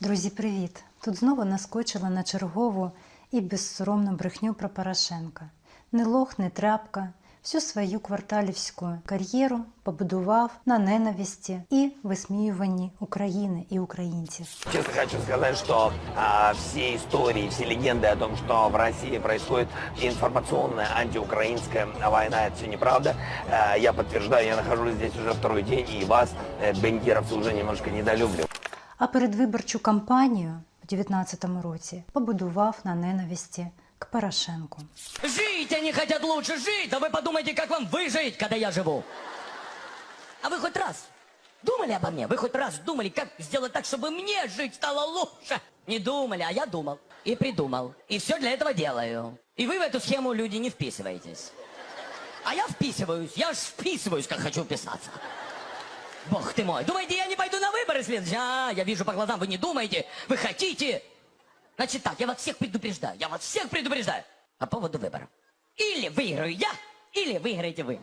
Друзі, привіт! Тут знову наскочила на чергову і безсоромну брехню про Порошенка. Не лох, не тряпка. Всю свою кварталівську кар'єру побудував на ненависті і висміюванні України і українців. Честно хочу сказать, что а, все истории, все легенды о том, что в России происходит информационная антиукраинская война, это все неправда. А, я подтверждаю, я нахожусь здесь уже второй день, и вас, э, бендеровцы, уже немножко недолюблю. А передвиборчу кампанію в 19-му році побудував на ненависті к Порошенку. Жить они хотят лучше жить, да вы подумайте, как вам выжить, когда я живу. А вы хоть раз думали обо мне? Вы хоть раз думали, как сделать так, чтобы мне жить стало лучше? Не думали, а я думал и придумал. И все для этого делаю. И вы в эту схему, люди, не вписываетесь. А я вписываюсь, я ж вписываюсь, как хочу вписаться. Бог ты мой, думаете, я не пойду на выборы следующие? А, я вижу по глазам, вы не думаете, вы хотите. Значит так, я вас всех предупреждаю, я вас всех предупреждаю по поводу выборов. Или выиграю я, или выиграете вы.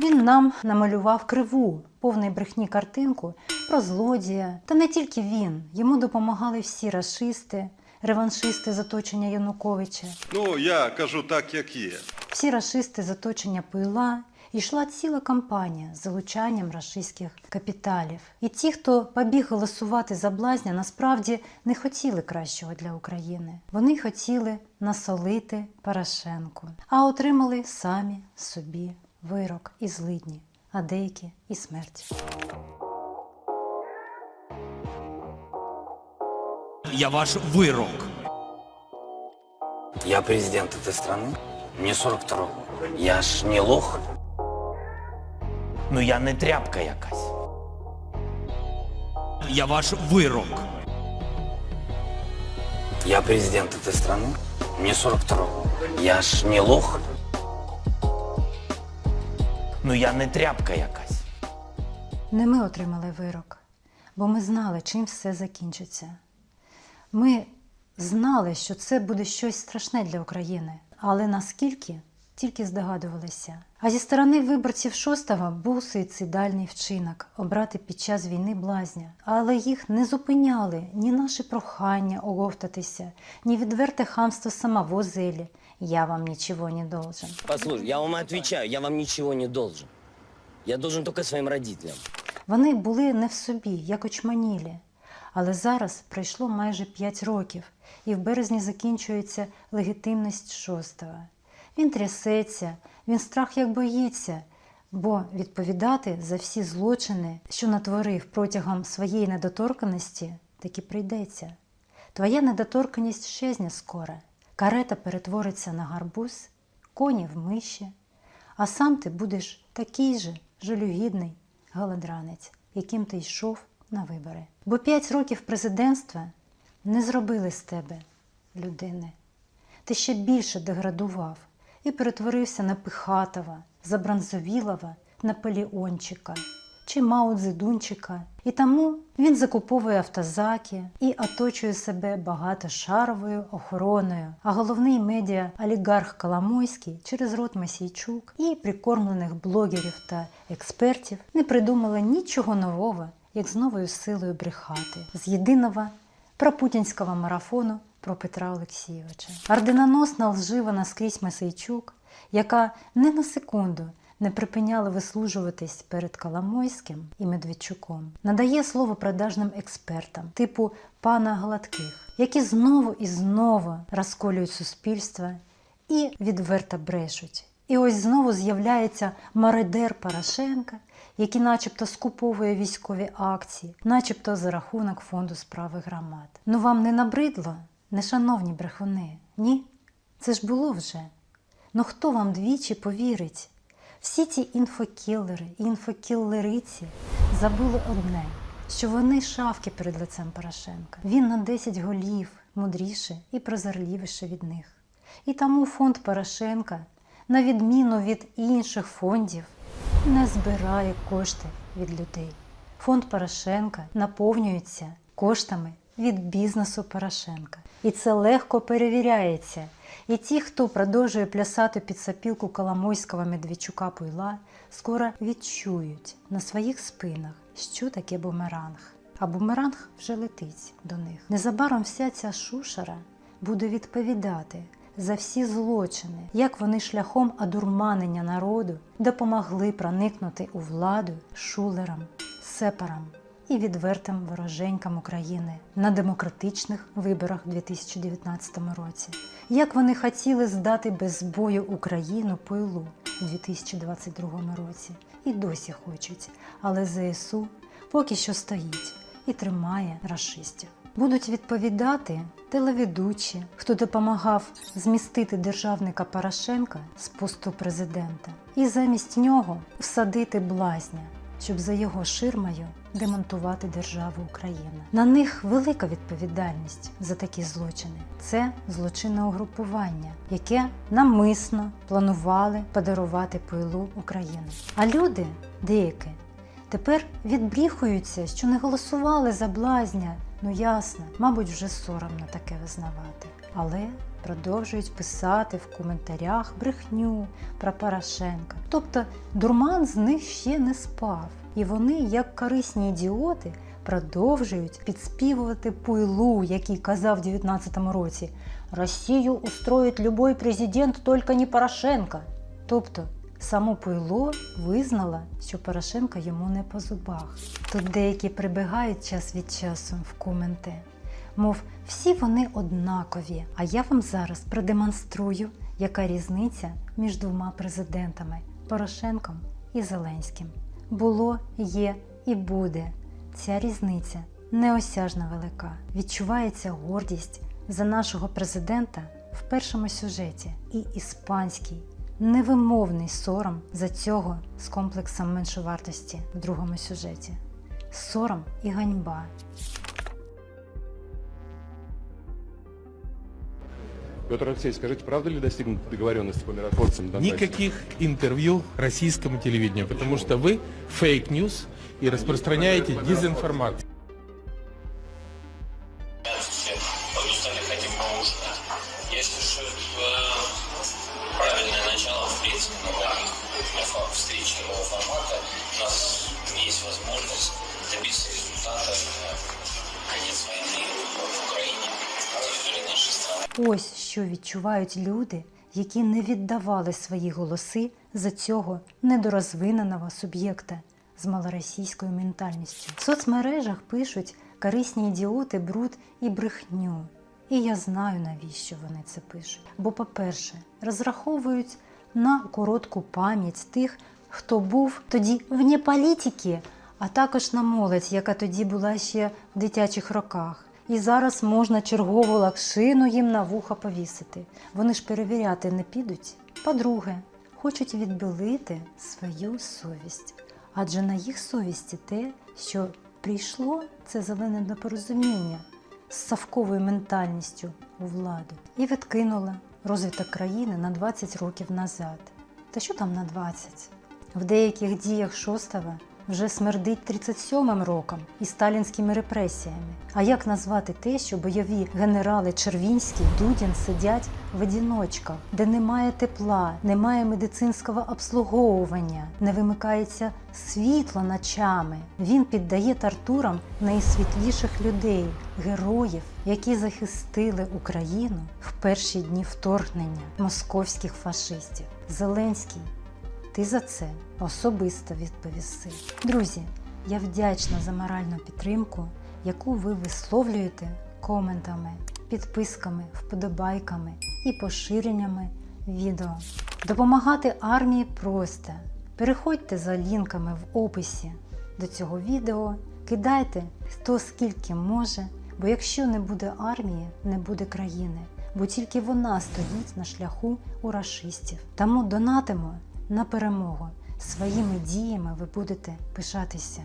Він нам намалював криву, повний брехні картинку про злодія. Та не тільки він. Йому допомагали всі рашисти, реваншисти з оточення Януковича, Ну, я кажу так, як є. всі рашисти з оточення Пойла. Йшла ціла кампанія з залучанням рашистських капіталів. І ті, хто побіг голосувати за блазня, насправді не хотіли кращого для України. Вони хотіли насолити Порошенку, а отримали самі собі вирок і злидні, а деякі і смерть. Я ваш вирок. Я президент этой страны, мне 42 Я ж не лох. Ну я не тряпка якась. Я ваш вирок. Я президент этой страны, мне 42 Я ж не лох. Ну я не тряпка якась. Не ми отримали вирок, бо ми знали, чим все закінчиться. Ми знали, що це буде щось страшне для України, але наскільки тільки здогадувалися. А зі сторони виборців шостого був суїцидальний вчинок обрати під час війни блазня, але їх не зупиняли ні наші прохання оговтатися, ні відверте хамство самого Зелі. Я вам нічого не должен. Послушай, я вам отвечаю, я вам ничего не должен. Я должен только своим родителям. Вони були не в собі, як очманілі. Але зараз пройшло майже 5 років, і в березні закінчується легітимність шостого. Він трясеться, він страх як боїться, бо відповідати за всі злочини, що натворив протягом своєї недоторканості, таки прийдеться. Твоя недоторканість щезне скоро, карета перетвориться на гарбуз, коні в миші, а сам ти будеш такий же жалюгідний голодранець, яким ти йшов на вибори. Бо п'ять років президентства не зробили з тебе людини. Ти ще більше деградував і перетворився на Пихатова, Забранзовілова, Наполеончика чи Мао Цзедунчика. І тому він закуповує автозаки і оточує себе багатошаровою охороною. А головний медіа олігарх Коломойський через рот Масійчук і прикормлених блогерів та експертів не придумали нічого нового, як з новою силою брехати з єдиного пропутінського марафону про Петра Олексійовича. Орденоносна лжива наскрізь Масейчук, яка не на секунду не припиняла вислужуватись перед Коломойським і Медведчуком, надає слово продажним експертам, типу пана Гладких, які знову і знову розколюють суспільство і відверто брешуть. І ось знову з'являється мародер Порошенка, який начебто скуповує військові акції, начебто за рахунок фонду справи громад. Ну вам не набридло, нешановні брехуни? Ні? Це ж було вже. Ну хто вам двічі повірить? Всі ці інфокілери і інфокілериці забули одне, що вони шавки перед лицем Порошенка. Він на 10 голів мудріше і прозорливіше від них. І тому фонд Порошенка, на відміну від інших фондів, не збирає кошти від людей. Фонд Порошенка наповнюється коштами від бізнесу Порошенка. І це легко перевіряється. І ті, хто продовжує плясати під сапілку Коломойського Медведчука Пуйла, скоро відчують на своїх спинах, що таке бумеранг. а бумеранг вже летить до них. Незабаром вся ця шушера буде відповідати за всі злочини, як вони шляхом одурманення народу допомогли проникнути у владу шулерам, сепарам і відвертим вороженькам України на демократичних виборах у 2019 році. Як вони хотіли здати без бою Україну пилу у 2022 році і досі хочуть, але ЗСУ поки що стоїть і тримає рашистів. Будуть відповідати телеведучі, хто допомагав змістити державника Порошенка з посту президента, і замість нього всадити блазня, щоб за його ширмою демонтувати державу Україна. На них велика відповідальність за такі злочини. Це злочинне угрупування, яке намисно планували подарувати пилу України. А люди деякі Тепер відбріхуються, що не голосували за блазня. Ну ясно, мабуть, вже соромно таке визнавати. Але продовжують писати в коментарях брехню про Порошенка. Тобто дурман з них ще не спав. І вони, як корисні ідіоти, продовжують підспівувати пуйлу, який казав в 19-му році Росію устроїть любой президент, тільки не Порошенко. Тобто Само Пуйло визнала, що Порошенко йому не по зубах. Тут деякі прибігають час від часу в коменти. Мов, всі вони однакові. А я вам зараз продемонструю, яка різниця між двома президентами Порошенком і Зеленським. Було, є і буде. Ця різниця неосяжно велика. Відчувається гордість за нашого президента в першому сюжеті і іспанський невимовний сором за цього з комплексом меншовартості в другому сюжеті. Сором і ганьба. Петр Алексеевич, скажите, правда ли достигнута договоренности по миротворцам? Никаких интервью российскому телевидению, потому что вы фейк-ньюс и распространяете дезинформацию. Ось що відчувають люди, які не віддавали свої голоси за цього недорозвиненого суб'єкта з малоросійською ментальністю. В соцмережах пишуть корисні ідіоти, бруд і брехню. І я знаю, навіщо вони це пишуть. Бо, по-перше, розраховують на коротку пам'ять тих, хто був тоді вне політики, а також на молодь, яка тоді була ще в дитячих роках. І зараз можна чергову лакшину їм на вуха повісити. Вони ж перевіряти не підуть. По-друге, хочуть відбілити свою совість. Адже на їх совісті те, що прийшло це зелене непорозуміння з совковою ментальністю у владу і відкинула розвиток країни на 20 років назад. Та що там на 20? В деяких діях шостого вже смердить 37-м роком і сталінськими репресіями. А як назвати те, що бойові генерали Червінський, Дудін сидять в одіночках, де немає тепла, немає медицинського обслуговування, не вимикається світло ночами. Він піддає тортурам найсвітліших людей, героїв, які захистили Україну в перші дні вторгнення московських фашистів. Зеленський ти за це особисто відповіси. Друзі, я вдячна за моральну підтримку, яку ви висловлюєте коментами, підписками, вподобайками і поширеннями відео. Допомагати армії просто. Переходьте за лінками в описі до цього відео, кидайте хто скільки може, бо якщо не буде армії, не буде країни, бо тільки вона стоїть на шляху у рашистів. Тому донатимо на перемогу. Своїми діями ви будете пишатися.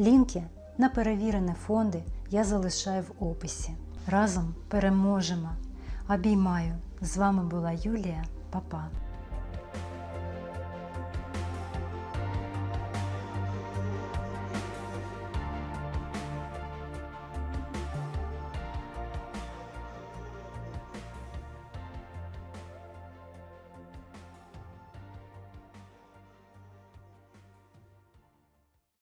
Лінки на перевірені фонди я залишаю в описі. Разом переможемо. Обіймаю. З вами була Юлія. Па-па.